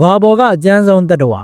ဘာပေါ်ကအကျန်းဆုံးတတ္တဝါ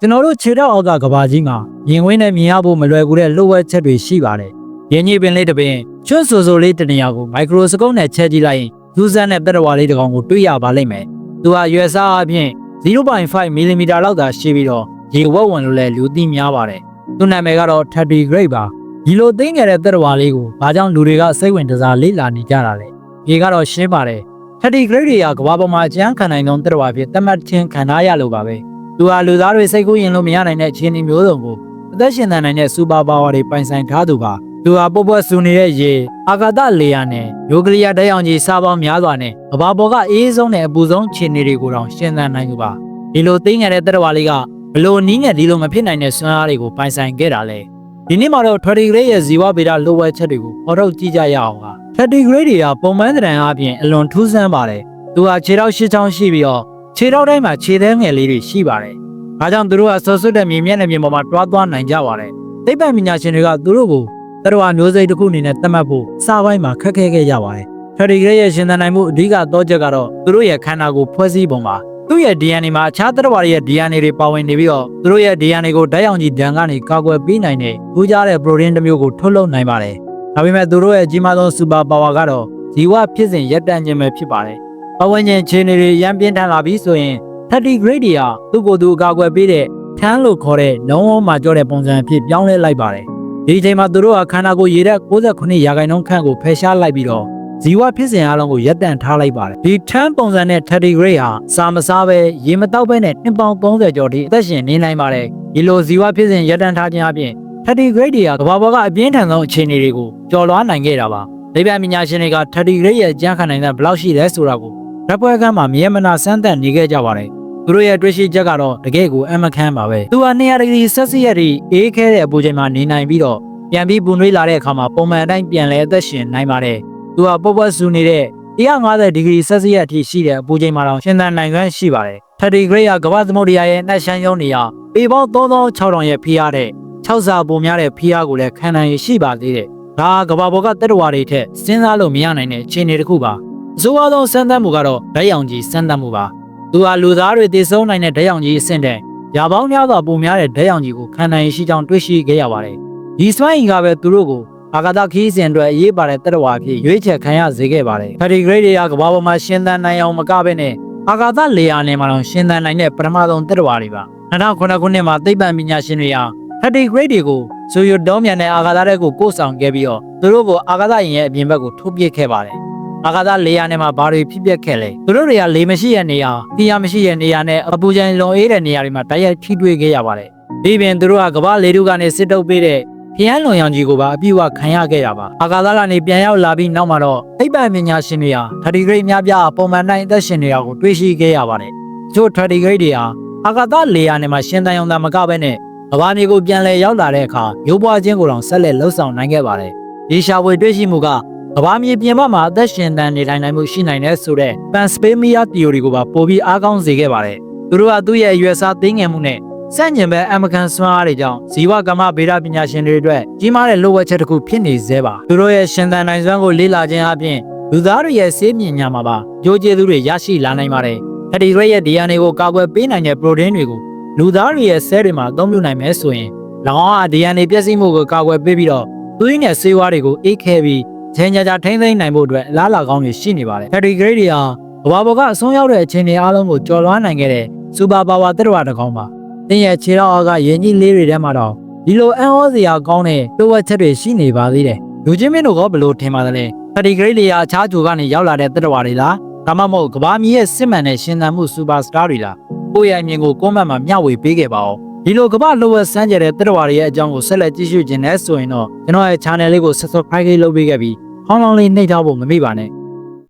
ကျွန်တော်တို့ခြေထောက်အောက်ကကဘာကြီးမှာမြင်ဝင်းနဲ့မြင်ရဖို့မလွယ်ကူတဲ့လှုပ်ဝက်ချက်တွေရှိပါတယ်။ရင်းကြီးပင်လေးတစ်ပင်ချွတ်ဆူဆူလေးတစ်နေရာကိုမိုက်ခရိုစကုပ်နဲ့ချက်ကြည့်လိုက်ရင်လူစမ်းတဲ့တတ္တဝါလေးတစ်ကောင်ကိုတွေ့ရပါလိမ့်မယ်။သူဟာရွယ်စားအပြင်0.5 mm လောက်သာရှိပြီးတော့ရေဝက်ဝင်လို့လည်းလူသိများပါတယ်။သူ့နာမည်ကတော့30 grade ပါ။ဒီလိုသိငယ်တဲ့တတ္တဝါလေးကိုဘာကြောင့်လူတွေကစိတ်ဝင်စားလေးလာနေကြတာလဲ။ဒီကတော့ရှင်းပါတယ်။ 30 grade တွေကကမ္ဘာပေါ်မှာအကျန်းခံနိုင်သောတက်တော်ဖြစ်သတ်မှတ်ခြင်းခံထားရလို့ပါပဲ။သူဟာလူသားတွေစိတ်ကူးရင်လို့မရနိုင်တဲ့အခြေအနေမျိုးစုံကိုအသက်ရှင်သန်နိုင်တဲ့စူပါပါဝါတွေပိုင်ဆိုင်ထားသူပါ။သူဟာပုတ်ပွက်ဆူနေတဲ့ရေအာကာသလေယာဉ်နဲ့ယိုကလီယာဓာတ်ရောင်ခြည်စားပေါင်းများစွာနဲ့ကမ္ဘာပေါ်ကအေးဆုံးနဲ့အပူဆုံးခြေနေတွေကိုတောင်ရှင်သန်နိုင်သူပါ။ဒီလိုသိငယ်တဲ့တက်တော်လေးကဘလို့နီးငယ်ဒီလိုမဖြစ်နိုင်တဲ့စွမ်းအားတွေကိုပိုင်ဆိုင်ခဲ့တာလေ။ ဒီနေ့မှာတော့30 grade ရဲ့ဇီဝဗေဒလိုဝက်ချက်တွေကိုဟောတော့ကြည့်ကြရအောင်ပါ။30 grade တွေကပုံမှန်သဏ္ဍာန်အပြင်အလွန်ထူးဆန်းပါတယ်။သူဟာခြေထောက်ရှစ်ချောင်းရှိပြီးတော့ခြေထောက်တိုင်းမှာခြေသေးငယ်လေးတွေရှိပါတယ်။ဒါကြောင့်သူတို့ကဆော်ဆွတ်တဲ့မြေမျက်နှာပြင်ပေါ်မှာတွားသွားနိုင်ကြပါတယ်။သိပ္ပံပညာရှင်တွေကသူတို့ကိုတရဝမျိုးစိတ်တစ်ခုအနေနဲ့သတ်မှတ်ဖို့စာပိုင်းမှာခက်ခဲခဲ့ကြပါတယ်။ထရီဂရက်ရဲ့ရှင်သန်နိုင်မှုအဓိကတော့ချက်ကတော့သူတို့ရဲ့ခန္ဓာကိုယ်ဖွဲ့စည်းပုံပါ။ သူ့ရဲ့ DNA မှာအခြားတရဝရဲ့ DNA တွေပါဝင်နေပြီးတော့သူတို့ရဲ့ DNA ကိုဓာတ်ရောင်ကြီးဒဏ်ကနေကာကွယ်ပေးနိုင်တဲ့ထူးခြားတဲ့ protein တစ်မျိုးကိုထုတ်လုပ်နိုင်ပါတယ်။ဒါပေမဲ့သူတို့ရဲ့ကြီးမားသော super power ကတော့ဇီဝဖြစ်စဉ်ရပ်တန့်ခြင်းပဲဖြစ်ပါတယ်။ပဝန်းကျင်ခြေနေတွေရမ်းပြင်းထန်လာပြီဆိုရင်30 grade တွေဟာသူ့ကိုယ်သူအကာအကွယ်ပေးတဲ့ထန်းလို့ခေါ်တဲ့လုံးဝမှာကြောတဲ့ပုံစံအဖြစ်ပြောင်းလဲလိုက်ပါတယ်။ဒီအချိန်မှာသူတို့ကခန္ဓာကိုယ်ရေဓာတ်69ရာခိုင်နှုန်းခန့်ကိုဖယ်ရှားလိုက်ပြီးတော့ ဇီဝဖြစ်စဉ်အလုံးကိုရပ်တန့်ထားလိုက်ပါတယ်။ဒီထန်းပုံစံနဲ့ 30 grade ဟာစာမစားပဲရေမတောက်ပဲနဲ့နှစ်ပေါင်း30ကျော်ထိအသက်ရှင်နေနိုင်ပါတယ်။ဒီလိုဇီဝဖြစ်စဉ်ရပ်တန့်ထားခြင်းအပြင်30 grade တွေကကမ္ဘာပေါ်ကအပြင်းထန်ဆုံးအခြေအနေတွေကိုကျော်လွှားနိုင်ခဲ့တာပါ။လေပြပညာရှင်တွေက30 grade ရဲ့ကြမ်းခံနိုင်တဲ့ဘယ်လောက်ရှိလဲဆိုတာကိုရပ်ပွဲကမ်းမှာမြေမနာစမ်းသပ်နေခဲ့ကြပါတယ်။သူတို့ရဲ့တွေ့ရှိချက်ကတော့တကယ့်ကိုအမခန်းပါပဲ။သူဟာ200ဒီဂရီဆက်စီယက်ထိအေးခဲတဲ့အပူချိန်မှာနေနိုင်ပြီးတော့ပြန်ပြီးပူနွေးလာတဲ့အခါမှာပုံမှန်အတိုင်းပြန်လဲအသက်ရှင်နိုင်ပါတယ်။ သူဟာပုတ်ပွက်ဆူနေတဲ့150ဒီဂရီဆက်စီယက်ထိရှိတဲ့အပူချိန်မှာတောင်ရှင်သန်နိုင်ခွင့်ရှိပါတယ်။30 grade ကကမ္ဘာသမုဒ္ဒရာရဲ့နှက်ရှမ်းရုံးနေရာပေပေါင်း3600ရဲ့ဖိအားတဲ့6စာပုံများတဲ့ဖိအားကိုလည်းခံနိုင်ရရှိပါသေးတယ်။ဒါကကမ္ဘာပေါ်ကတက်တော်တွေထက်စဉ်းစားလို့မရနိုင်တဲ့အခြေအနေတစ်ခုပါ။အဆိုးအဆုံးစမ်းသပ်မှုကတော့ဓာတ်ရောင်ကြီးစမ်းသပ်မှုပါ။သူဟာလူသားတွေတည်ဆုံးနိုင်တဲ့ဓာတ်ရောင်ကြီးအဆင့်တဲ့ရာပေါင်းများစွာပုံများတဲ့ဓာတ်ရောင်ကြီးကိုခံနိုင်ရရှိကြောင်းတွေ့ရှိခဲ့ရပါတယ်။ဒီစွမ်းအင်ကပဲသူတို့ကို အာကာသခီးစဉ်အတွက်အရေးပါတဲ့တက်တော်အဖြစ်ရွေးချယ်ခံရစေခဲ့ပါတယ်။ Petty Grade တွေကကမ္ဘာပေါ်မှာရှင်သန်နိုင်အောင်မကဘဲနဲ့အာကာသလေယာဉ်နဲ့မှတော့ရှင်သန်နိုင်တဲ့ပထမဆုံးတက်တော်တွေပါ။2009ခုနှစ်မှာသိပ္ပံပညာရှင်တွေဟာ Petty Grade တွေကိုဇိုယိုဒေါမြန်တဲ့အာကာသတဲ့ကိုပို့ဆောင်ခဲ့ပြီးတော့သူတို့ကိုအာကာသယာဉ်ရဲ့အပြင်ဘက်ကိုထုတ်ပစ်ခဲ့ပါတယ်။အာကာသလေယာဉ်ထဲမှာဘာတွေဖြစ်ပျက်ခဲ့လဲသူတို့တွေကလေမရှိတဲ့နေရာပြရမရှိတဲ့နေရာနဲ့အပူချိန်လွန်အေးတဲ့နေရာတွေမှာတိုက်ရိုက်ထိတွေ့ခဲ့ရပါတယ်ဒီပြင်သူတို့ကကမ္ဘာလေထုကနေစစ်တုပ်ပေးတဲ့ ဖျန်းလွန်ရောင်ကြီးကိုပါအပြည့်အဝခံရခဲ့ရပါအာကာသကနေပြန်ရောက်လာပြီးနောက်မှာတော့သိပ္ပံပညာရှင်တွေဟာ30 grade များပြားပုံမှန်တိုင်းအသက်ရှင်နေတာကိုတွေ့ရှိခဲ့ရပါတယ်ချို့30 grade တွေဟာအာကာသလေယာဉ်ထဲမှာရှင်သန်ရုံသာမကဘဲနဲ့ကမ္ဘာမြေကိုပြန်လည်ရောက်လာတဲ့အခါမျိုးပွားခြင်းကိုတောင်ဆက်လက်လှုပ်ဆောင်နိုင်ခဲ့ပါတယ်ဒီရှာဖွေတွေ့ရှိမှုကကဘာမြေပြင်ဘက်မှာအသက်ရှင်တန်နေထိုင်နိုင်မှုရှိနိုင်တဲ့ဆိုတဲ့ Panspermia theory ကိုပါပိုပြီးအားကောင်းစေခဲ့ပါတယ်။သူတို့ကသူ့ရဲ့အရွယ်စားသိငယ်မှုနဲ့ စန့်ကျင်ဘက်အမကန်စွမ်းအားတွေကြောင့်ဇီဝကမ္မဗေဒပညာရှင်တွေအတွက်ကြီးမားတဲ့လိုအပ်ချက်တစ်ခုဖြစ်နေသေးပါ။သူတို့ရဲ့ရှင်သန်နိုင်စွမ်းကိုလေ့လာခြင်းအပြင်လူသားတွေရဲ့စေးမြင်ညာမှာပါကြိုးကျေးသူတွေရရှိလာနိုင်ပါတယ်။အဲဒီတွေရဲ့ DNA ကိုကာကွယ်ပေးနိုင်တဲ့ protein တွေကိုလူသားတွေရဲ့ cell တွေမှာအသုံးပြုနိုင်မယ်ဆိုရင်၎င်းက DNA ပျက်စီးမှုကိုကာကွယ်ပေးပြီးတော့သူရင်းနဲ့ဆေးဝါးတွေကိုအေးခဲပြီးချင်းကြကြထိမ့်သိမ့်နိုင်ဖို့အတွက်အလားအလာကောင်းတွေရှိနေပါတယ်။ Petty Grade တွေဟာကဘာပေါ်ကအဆုံးရောက်တဲ့အခြေအနေအလုံးကိုကျော်လွှားနိုင်ခဲ့တဲ့ Super Power တက်တော်တစ်ကောင်ပါ။ တင်းရဲ့ခြေတော်အားကရင်ကြီးလေးတွေထဲမှာတော့ဒီလိုအံ့ဩစရာကောင်းတဲ့တိုးဝက်ချက်တွေရှိနေပါသေးတယ်။လူချင်းမင်းတို့ကဘယ်လိုထင်ပါသလဲ။ Petty Grade တွေဟာအခြားဂျိုကနေရောက်လာတဲ့တက်တော်တွေလား။ဒါမှမဟုတ်ကဘာမီရဲ့စစ်မှန်တဲ့ရှင်သန်မှု Super Star တွေလား။ကိုယ့်ရဲ့အမြင်ကိုကွန်မန့်မှာမျှဝေပေးခဲ့ပါဦး။ဒီလိုကမ္ဘာလိုဝက်စမ်းကြတဲ့တက်တော်တွေရဲ့အကြောင်းကိုဆက်လက်ကြည့်ရှုခြင်းနဲ့ဆိုရင်တော့ကျွန်တော်ရဲ့ channel လေးကို subscribe လုပ်ပေးခဲ့ပြီးဟောင်းလောင်းလေးနှိပ်ထားဖို့မမေ့ပါနဲ့